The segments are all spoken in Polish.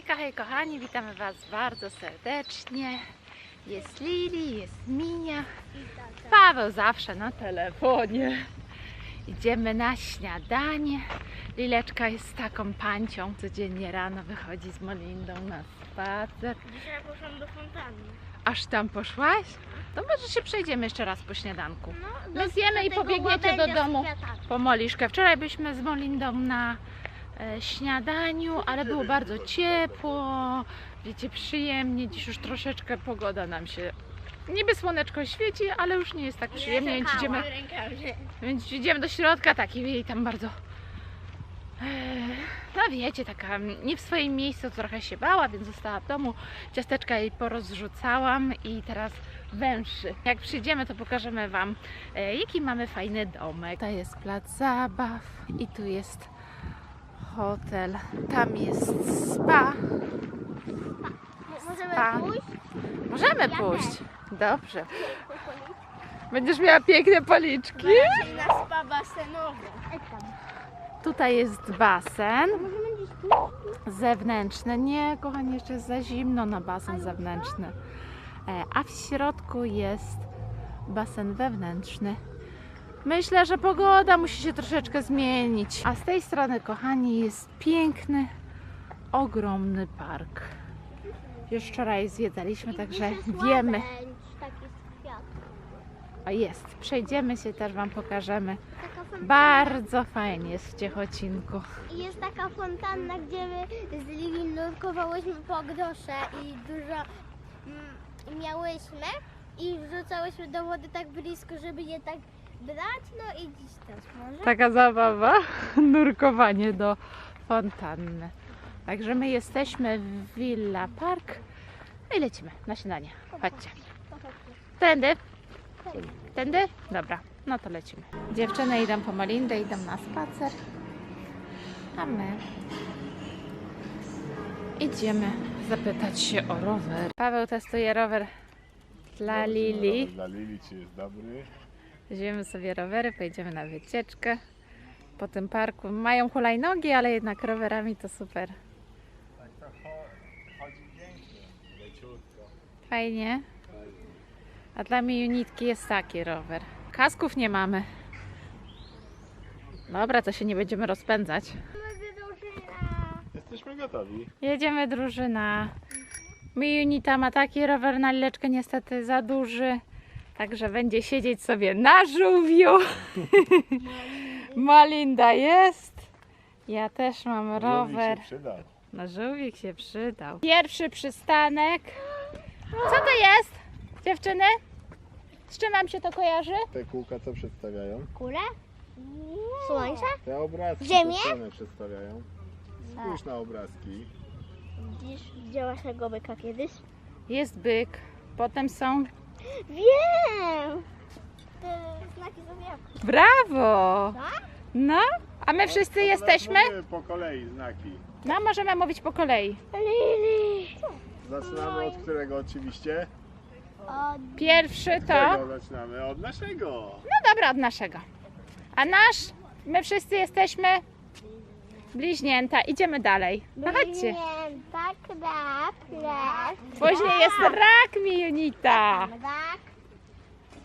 Hejka, hej kochani, witamy Was bardzo serdecznie. Jest Lili, jest Minia, Paweł zawsze na telefonie. Idziemy na śniadanie. Lileczka jest taką pancią. Codziennie rano wychodzi z Molindą na spacer. Dzisiaj poszłam do fontanny. Aż tam poszłaś? To może się przejdziemy jeszcze raz po śniadanku. No, My zjemy i pobiegniecie do domu po Moliszkę. Wczoraj byliśmy z Molindą na śniadaniu, ale było bardzo ciepło, wiecie, przyjemnie. Dziś już troszeczkę pogoda nam się... Niby słoneczko świeci, ale już nie jest tak przyjemnie, więc idziemy, więc idziemy do środka, tak i tam bardzo... e, No wiecie, taka nie w swoim miejscu trochę się bała, więc została w domu. Ciasteczka jej porozrzucałam i teraz węszy. Jak przyjdziemy, to pokażemy Wam, e, jaki mamy fajny domek. To jest plac zabaw i tu jest hotel. Tam jest spa. Możemy Spa. pójść? Możemy Ja pójść. Dobrze. Będziesz miała piękne policzki. Na spa basenowe. Tutaj jest basen Możemy gdzieś pójść? zewnętrzny. Nie, kochani, jeszcze jest za zimno na basen zewnętrzny. E, A w środku jest basen wewnętrzny. Myślę, że pogoda musi się troszeczkę zmienić. A z tej strony, kochani, jest piękny, ogromny park. Już wczoraj zwiedzaliśmy, także wiemy. Kwiatów. A jest, przejdziemy się, też Wam pokażemy. Bardzo fajnie jest w Ciechocinku. I jest taka fontanna, gdzie my z Lili nurkowałyśmy po grosze i dużo mm, miałyśmy i wrzucałyśmy do wody tak blisko, żeby je tak brać, no i dziś też może. Taka zabawa, nurkowanie do fontanny. Także my jesteśmy w Villa Park i lecimy na śniadanie. Chodźcie. Tędy? Tędy? Dobra, no to lecimy. Dziewczyny idą po Molindę, idą na spacer. A my idziemy zapytać się o rower. Paweł testuje rower dla Lili. Dla Lili czy jest dobry? Weźmiemy sobie rowery, pojedziemy na wycieczkę po tym parku. Mają hulajnogi, ale jednak rowerami to super. Tak to cho- chodzi pięknie, leciutko. Fajnie. A dla mnie unitki jest taki rower. Kasków nie mamy. Dobra, to się nie będziemy rozpędzać. Jesteśmy gotowi. Jedziemy drużyna. Mi unita ma taki rower na lileczkę niestety za duży. Także będzie siedzieć sobie na żółwiu. Malinda jest. Ja też mam rower. Żółwik się przyda. No żółwik się przydał. Pierwszy przystanek. Co to jest, dziewczyny? Z czym wam się to kojarzy? Te kółka co przedstawiają? Kule? Słońce? Te obrazki Ziemię? co one przedstawiają. Spójrz na obrazki. Widzisz, widziałaś tego byka kiedyś? Jest byk, potem są... Wiem! Te znaki zodiaku. Brawo! Tak? No, a my wszyscy jesteśmy? mówimy po kolei znaki. No, możemy mówić po kolei. Lili! Zaczynamy od którego oczywiście? Od... Pierwszy to... Którego zaczynamy? Od naszego. No dobra, od naszego. A nasz? My wszyscy jesteśmy bliźnięta. Idziemy dalej. No chodźcie. Tak, krab, lew. Później jest rak mi Junita. Tak.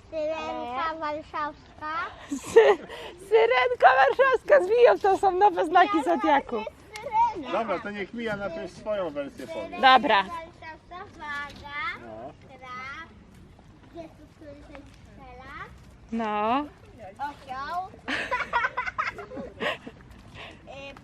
Syrenka warszawska. Sy- Syrenka warszawska z Wiją to są nowe znaki Zodiaku. Dobra, to niech Mija najpierw swoją wersję powie. Dobra. Warszawska, waga, No. No. Osioł.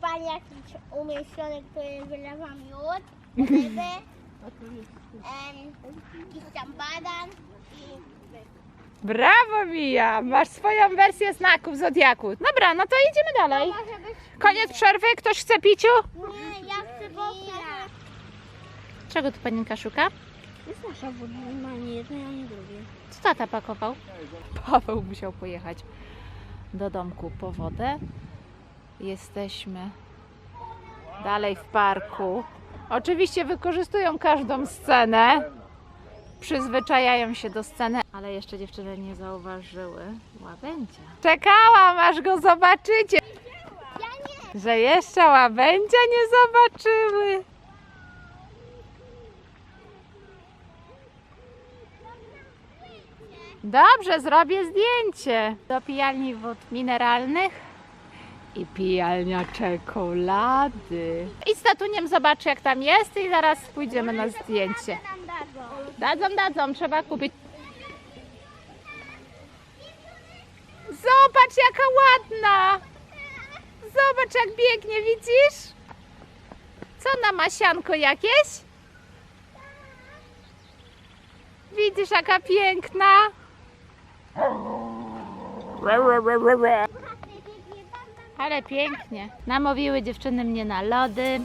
Pan jakiś umieszczony, który wylewa miód. Ryby. em, Jakiś tam badan. I Brawo Mija, masz swoją wersję znaków Zodiaku. Dobra, no to idziemy dalej. może być... Koniec przerwy, ktoś chce piciu? Nie, ja chcę bobka. Czego tu panienka szuka? Jest nasza woda, normalnie jedna, ja nie drugie. Co tata pakował? Paweł musiał pojechać do domku po wodę. Jesteśmy dalej w parku. Oczywiście wykorzystują każdą scenę, przyzwyczajają się do sceny, ale jeszcze dziewczyny nie zauważyły łabędzia. Czekałam, aż go zobaczycie. Że jeszcze łabędzia nie zobaczyły. Dobrze, zrobię zdjęcie. Do pijalni wód mineralnych i pijalnia czekolady. I z tatuniem zobaczę jak tam jest i zaraz pójdziemy na zdjęcie. Dadzą, dadzą, trzeba kupić. Zobacz jaka ładna! Zobacz jak biegnie, widzisz? Co na masianko jakieś? Widzisz jaka piękna? Ale pięknie. Namówiły dziewczyny mnie na lody.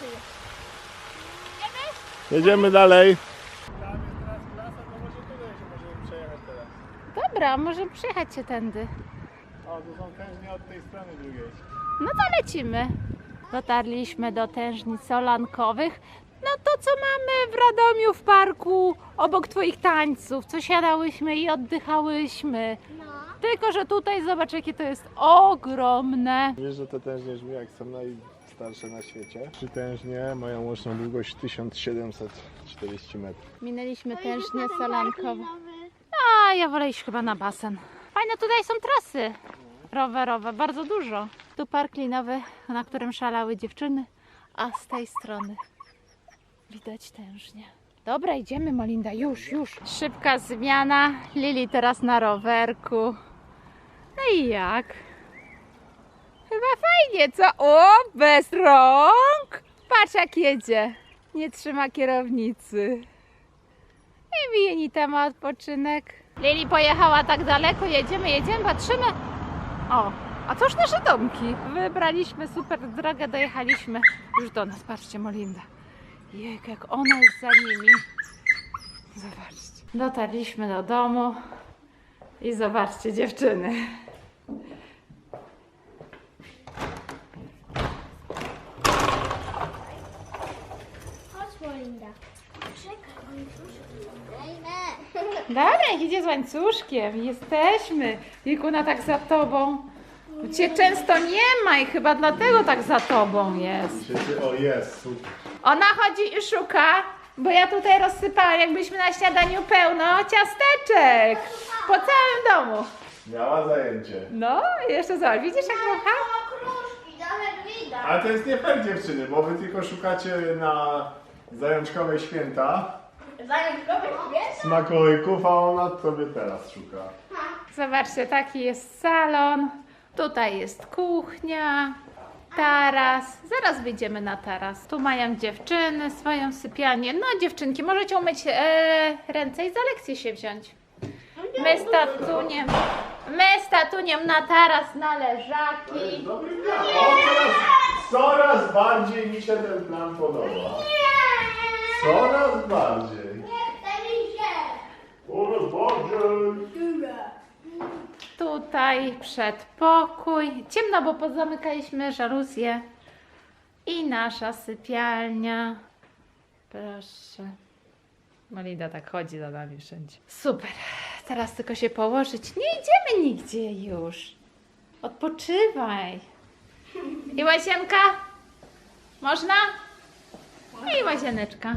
Nie siły. Idziemy? Jedziemy dalej. Tam jest teraz klasa, to może tutaj się możemy przejechać teraz. Dobra, możemy przyjechać się tędy. O, tu są tężnie od tej strony drugiej. No to lecimy. Dotarliśmy do tężnic solankowych. No to co mamy w Radomiu w parku obok Twoich tańców, co siadałyśmy i oddychałyśmy. No. Tylko, że tutaj zobacz jakie to jest ogromne. Wiesz, że te tężnie brzmi jak są najstarsze na świecie? Trzy tężnie mają łączną długość 1740 metrów. Minęliśmy No solankową. karlinowy. A ja wolę iść chyba na basen. Fajne tutaj są trasy rowerowe, bardzo dużo. Tu park linowy, na którym szalały dziewczyny, a z tej strony widać tężnie. Dobra, idziemy Molinda, już, już. Szybka zmiana, Lili teraz na rowerku. No i jak? Chyba fajnie, co? O, bez rąk! Patrz jak jedzie. Nie trzyma kierownicy. I wyjenita ma odpoczynek. Lili pojechała tak daleko, jedziemy, jedziemy, patrzymy. O, a cóż nasze domki? Wybraliśmy super drogę, dojechaliśmy już do nas. Patrzcie, Molinda. Jejku, jak ona jest za nimi. Zobaczcie. Dotarliśmy do domu i zobaczcie, dziewczyny. Chodź Molinda. Czekaj, Ejme. Dobra, jak idzie z łańcuszkiem. Jesteśmy. Wikuna tak za tobą. Cię często nie ma i chyba dlatego tak za tobą jest. O, jest, super. Ona chodzi i szuka, bo ja tutaj rozsypałam, jakbyśmy na śniadaniu pełno ciasteczek. Po całym domu. Miała zajęcie. No, jeszcze zobacz, widzisz jak kocha? Kruszki, nawet widać. Ale to jest nie fair dziewczyny, bo wy tylko szukacie na zajączkowe święta Zajączkowy świat? smakołyków, a ona sobie teraz szuka. Zobaczcie, taki jest salon. Tutaj jest kuchnia, taras. Zaraz wyjdziemy na taras. Tu mają dziewczyny swoją sypialnię. No dziewczynki, możecie umyć e, ręce i za lekcję się wziąć. My z tatuniem, my z tatuniem na taras na leżaki. Dobry plan. O, coraz, coraz bardziej mi się ten plan podoba. Coraz bardziej. Coraz bardziej. Tutaj przedpokój. Ciemno, bo pozamykaliśmy żaluzję. I nasza sypialnia. Proszę. Malida tak chodzi za nami wszędzie. Super. Teraz tylko się położyć. Nie idziemy nigdzie już. Odpoczywaj. I łazienka? Można? I łazieneczka.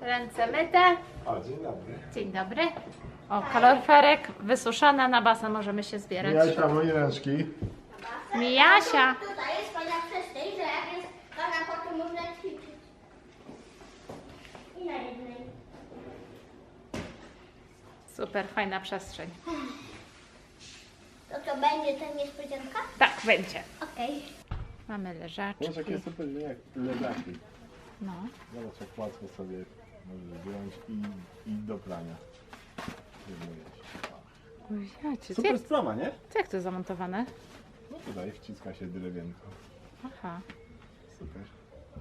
Ręce myte. A, dzień dobry. Dzień dobry. O, kaloryferek wysuszona na basen możemy się zbierać. Jasia, moje ręczki. Mijasia. Tutaj jest fajna przestrzeń, że jak jest pana potem można ćwiczyć. I na jednej. Super, fajna przestrzeń. To to będzie ta niespodzianka? Tak, będzie. Okej. Mamy leżaczki. Patrz, jakie super jak leżaki. No. Zobacz, jak łatwo sobie możesz wziąć i, i do prania. Ujacie, Super jak, sprawa, nie? jak to jest zamontowane? No tutaj wciska się drewienko. Aha. Super.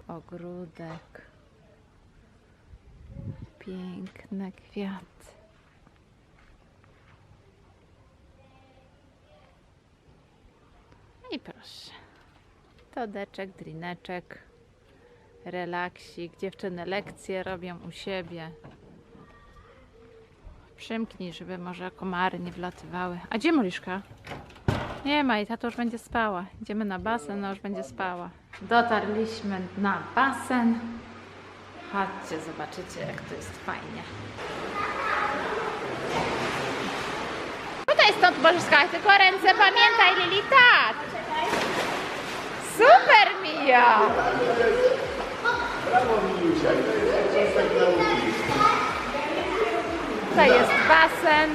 Ogródek. Piękne kwiaty. I proszę. Todeczek, drineczek, relaksik. Dziewczyny lekcje robią u siebie. Przymknij, żeby może komary nie wlatywały. A gdzie Moliszka? Nie ma i tato już będzie spała. Idziemy na basen, no już będzie spała. Dotarliśmy na basen. Chodźcie, zobaczycie jak to jest fajnie. Tutaj stąd możesz skakać, tylko ręce pamiętaj, Lili, tak! Super, Mija! Brawo Miliusia, to jest początek nauki. Tutaj jest basen,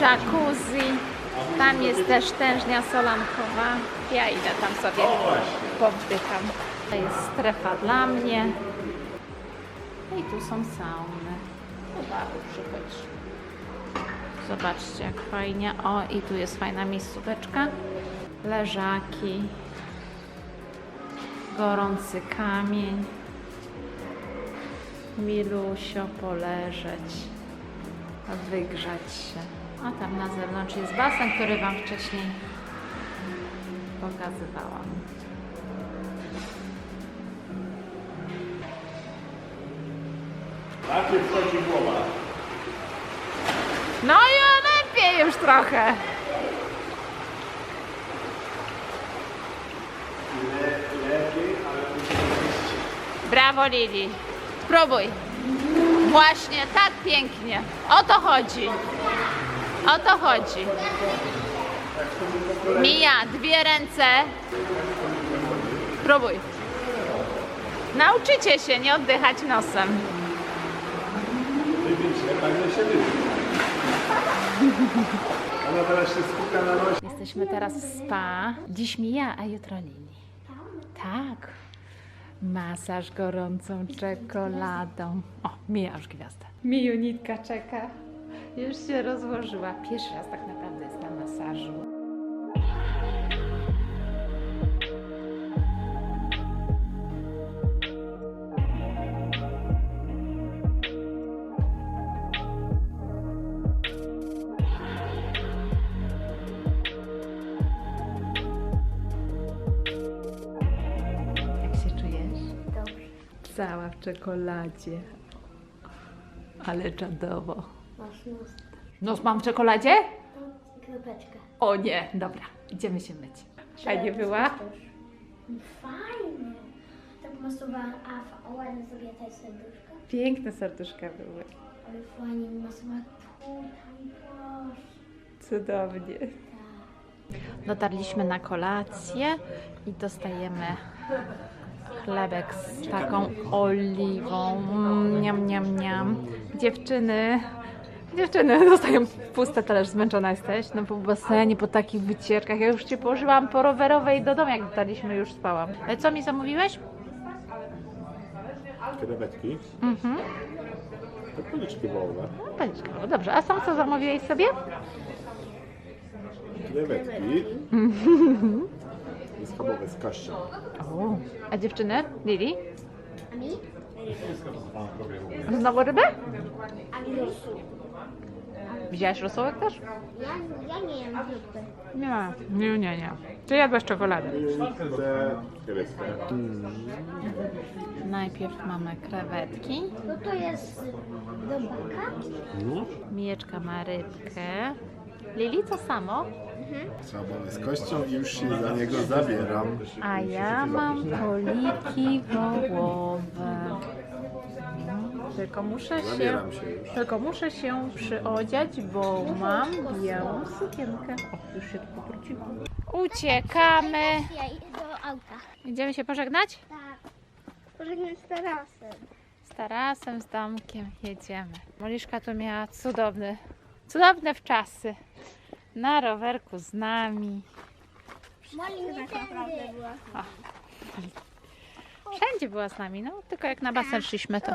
jacuzzi. Tam jest też tężnia solankowa. Ja idę tam sobie powdycham. To jest strefa dla mnie. I tu są sauny. Chyba przychodź. Zobaczcie jak fajnie. O i tu jest fajna miejscóweczka. Leżaki. Gorący kamień. Milusio poleżeć. Wygrzać się. A tam na zewnątrz jest basen, który Wam wcześniej pokazywałam. Takie wchodzi głowa. No i lepiej już trochę. Le, lepiej, ale musi być Brawo Lili. Spróbuj. Właśnie, tak pięknie. O to chodzi. O to chodzi. Mija, dwie ręce. Spróbuj. Nauczycie się nie oddychać nosem. Ona teraz się skupia na nosie. Jesteśmy teraz w spa. Dziś Mija, a jutro Lili. Tak. Masaż gorącą czekoladą. O, Mija już gwiazda. Miju nitka czeka. Już się rozłożyła. Pierwszy raz tak naprawdę jest na masażu. Czekoladzie. Ale czadowo. Masz nos. Nos mam w czekoladzie? Kropeczkę. O nie, dobra, idziemy się myć. Fajnie była? Fajnie. Tak masowałam, a fa- ładnie sobie te serduszka. Piękne serduszka były. Ale fajnie masowała tutaj, proszę. Cudownie. Dotarliśmy na kolację i dostajemy chlebek z taką oliwą. Mm, Niam, niam, niam. Dziewczyny, dziewczyny dostają pusty talerz, zmęczona jesteś? No po basenie, po takich wycieczkach. Ja już Cię położyłam po rowerowej do domu, jak dotarliśmy, już spałam. Ale co mi zamówiłeś? Krewetki. Mhm. To policzki wołowe. No. No dobrze, a sam co zamówiłeś sobie? Krewetki. Schabowe z kaszczą. O. A dziewczyny? Lili? A mi? Znowu rybę? A mi rosół. Widziałaś rosołek też? Ja, ja nie jem zupy. Nie, nie, nie, nie. Ty jadłaś czekoladę. Najpierw mamy krewetki. No to jest do baka. No. Mijeczka ma rybkę. Lili to samo, Schabowe z kością i już się za niego zabieram. a ja mam poliki wołowe. Tylko muszę się, Zabieram się już. tylko muszę się przyodziać, bo mam białą sukienkę. O, już się tu. Uciekamy. Ja idę do auta. Idziemy się pożegnać? Tak. Pożegnać z tarasem. Z Tarasem, z Domkiem jedziemy. Moliszka tu miała cudowny, cudowne wczasy. Na rowerku z nami. Moli nie tak naprawdę była. Wszędzie była z nami, no tylko jak na basen szliśmy, to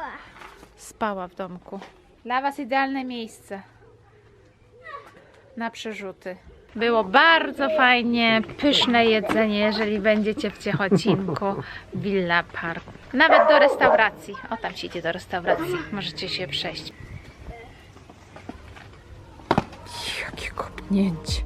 spała w domku. Dla Was idealne miejsce. na przerzuty. Było bardzo fajnie, pyszne jedzenie, jeżeli będziecie w Ciechocinku, Villa Park. Nawet do restauracji. O, tam się idzie do restauracji. Możecie się przejść. Jakie kopnięcie.